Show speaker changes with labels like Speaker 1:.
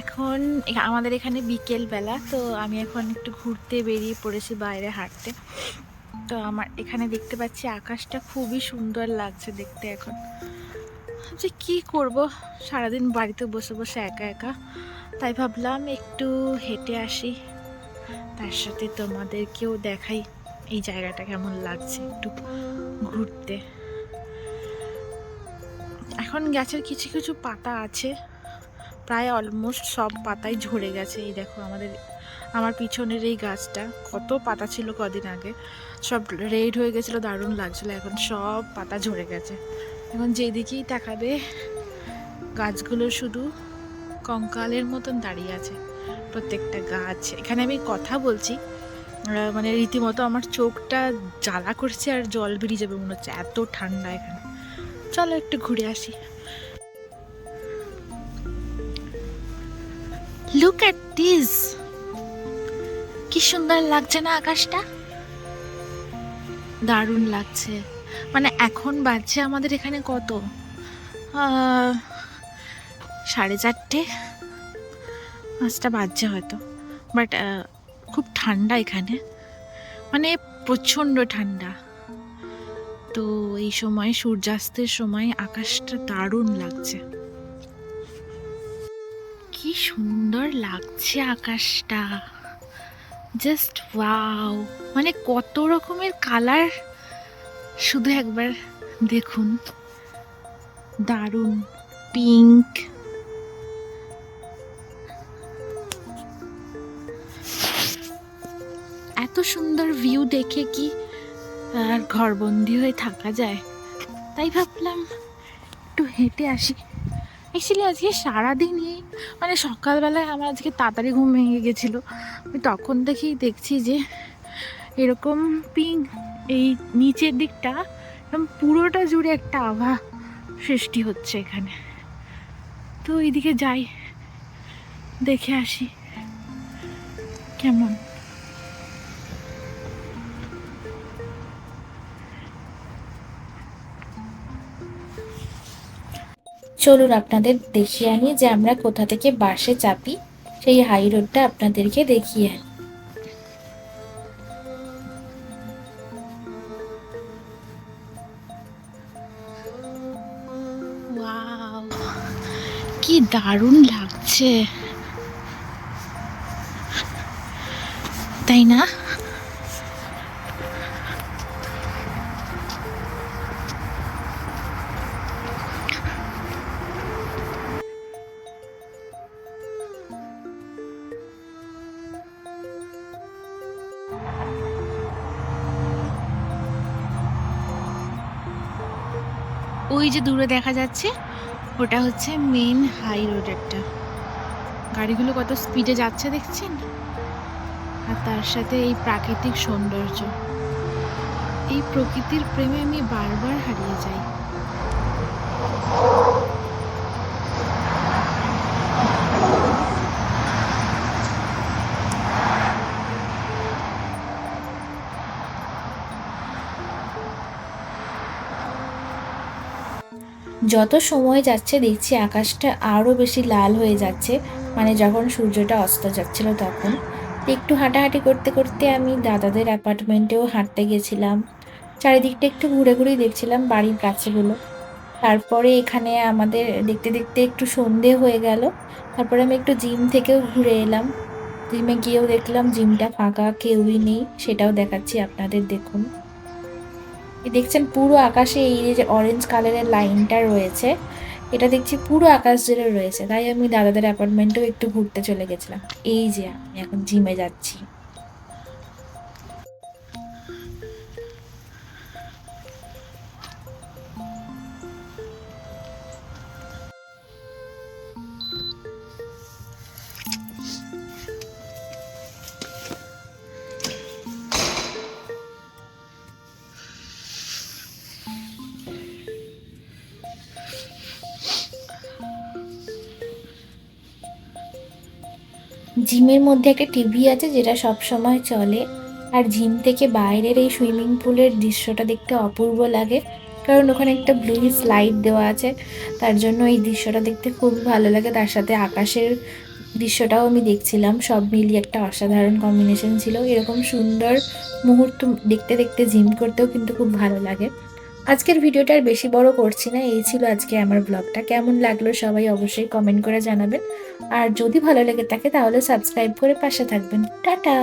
Speaker 1: এখন আমাদের এখানে বিকেল বেলা, তো আমি এখন একটু ঘুরতে বেরিয়ে পড়েছি বাইরে হাঁটতে। তো আমার এখানে দেখতে পাচ্ছি আকাশটা খুবই সুন্দর লাগছে দেখতে এখন। যে কি করব? সারাদিন বাড়িতে বসে বসে একা একা। তাই ভাবলাম একটু হেঁটে আসি। তার সাথে তোমাদেরকেও দেখাই এই জায়গাটা কেমন লাগছে একটু ঘুরতে। এখন গাছের কিছু কিছু পাতা আছে। প্রায় অলমোস্ট সব পাতাই ঝরে গেছে। এই দেখো আমাদের, আমার পিছনের এই গাছটা, কত পাতা ছিল কদিন আগে। সব রেড হয়ে গেছিল, দারুণ লাগছিল। এখন সব পাতা ঝরে গেছে। এখন যেদিকেই তাকাবে, গাছগুলো শুধু কঙ্কালের মতন দাঁড়িয়ে আছে, প্রত্যেকটা গাছ। এখানে আমি কথা বলছি মানে রীতিমতো আমার চোখটা জ্বালা করছে আর জল বেরিয়ে যাবে মনে হচ্ছে, এত ঠান্ডা এখানে। চলো একটু ঘুরে আসি। লুক অ্যাট দিস কি সুন্দর লাগছে না আকাশটা? দারুণ লাগছে। মানে এখন বাজছে আমাদের এখানে কত? সাড়ে চারটে? পাঁচটা বাজছে হয়তো। বাট খুব ঠান্ডা এখানে। মানে প্রচণ্ড ঠান্ডা। তো এই সময়, সূর্যাস্তের সময় আকাশটা দারুণ লাগছে। কি সুন্দর লাগছে আকাশটা। জাস্ট ওয়াও মানে কত রকমের কালার শুধু একবার দেখুন। দারুণ। পিঙ্ক এত সুন্দর ভিউ দেখে কি আর ঘরবন্দি হয়ে থাকা যায়? তাই ভাবলাম একটু হেঁটে আসি। অ্যাকচুয়ালি আজকে সারাদিনই মানে সকালবেলায় আমার আজকে তাড়াতাড়ি ঘুম ভেঙে গেছিল। আমি তখন থেকেই দেখছি যে, এরকম পিঙ্ক এই নিচের দিকটা, একদম পুরোটা জুড়ে একটা আভা সৃষ্টি হচ্ছে এখানে। তো এইদিকে যাই, দেখে আসি, কেমন?
Speaker 2: চলুন আপনাদের দেখিয়ে আনি যে আমরা কোথা থেকে বাসে চাপি সেই হাই রোডটা আপনাদেরকে দেখিয়ে আনি।
Speaker 1: কি দারুণ লাগছে। তাই না? ওই যে দূরে দেখা যাচ্ছে, ওটা হচ্ছে মেন হাই রোড একটা। গাড়িগুলো কত স্পিডে যাচ্ছে দেখছেন? আর তার সাথে এই প্রাকৃতিক সৌন্দর্য। এই প্রকৃতির প্রেমে আমি বারবার হারিয়ে যাই।
Speaker 2: যত সময় যাচ্ছে দেখছি আকাশটা আরও বেশি লাল হয়ে যাচ্ছে। মানে যখন সূর্যটা অস্ত যাচ্ছিল তখন। একটু হাঁটাহাঁটি করতে করতে আমি দাদাদের অ্যাপার্টমেন্টেও হাঁটতে গেছিলাম। চারিদিকটা একটু ঘুরে ঘুরেই দেখছিলাম বাড়ির কাছেগুলো। তারপরে এখানে আমাদের দেখতে দেখতে একটু সন্ধে হয়ে গেল। তারপরে আমি একটু জিম থেকেও ঘুরে এলাম। জিমে গিয়েও দেখলাম জিমটা ফাঁকা, কেউই নেই। সেটাও দেখাচ্ছি আপনাদের, দেখুন। দেখছেন পুরো আকাশে এই যে অরেঞ্জ কালারের লাইনটা রয়েছে, এটা দেখছি পুরো আকাশ জুড়ে রয়েছে। তাই আমি দাদাদের অ্যাপার্টমেন্টেও একটু ঘুরতে চলে গেছিলাম। এই যে আমি এখন জিমে যাচ্ছি। জিমের মধ্যে একটা টিভি আছে যেটা সব সময় চলে। আর জিম থেকে বাইরের এই সুইমিং পুলের দৃশ্যটা দেখতে অপূর্ব লাগে। কারণ ওখানে একটা ব্লু স্লাইড দেওয়া আছে, তার জন্য এই দৃশ্যটা দেখতে খুব ভালো লাগে। তার সাথে আকাশের দৃশ্যটাও আমি দেখছিলাম, সব মিলিয়ে একটা অসাধারণ কম্বিনেশন ছিল। এরকম সুন্দর মুহূর্ত দেখতে দেখতে জিম করতেও কিন্তু খুব ভালো লাগে। আজকের ভিডিওটা আর বেশি বড় করছি না, এই ছিল আজকে আমার ব্লগটা কেমন লাগল সবাই অবশ্যই কমেন্ট করে জানাবেন। আর যদি ভালো লেগে থাকে তাহলে সাবস্ক্রাইব করে পাশে থাকবেন। টাটা!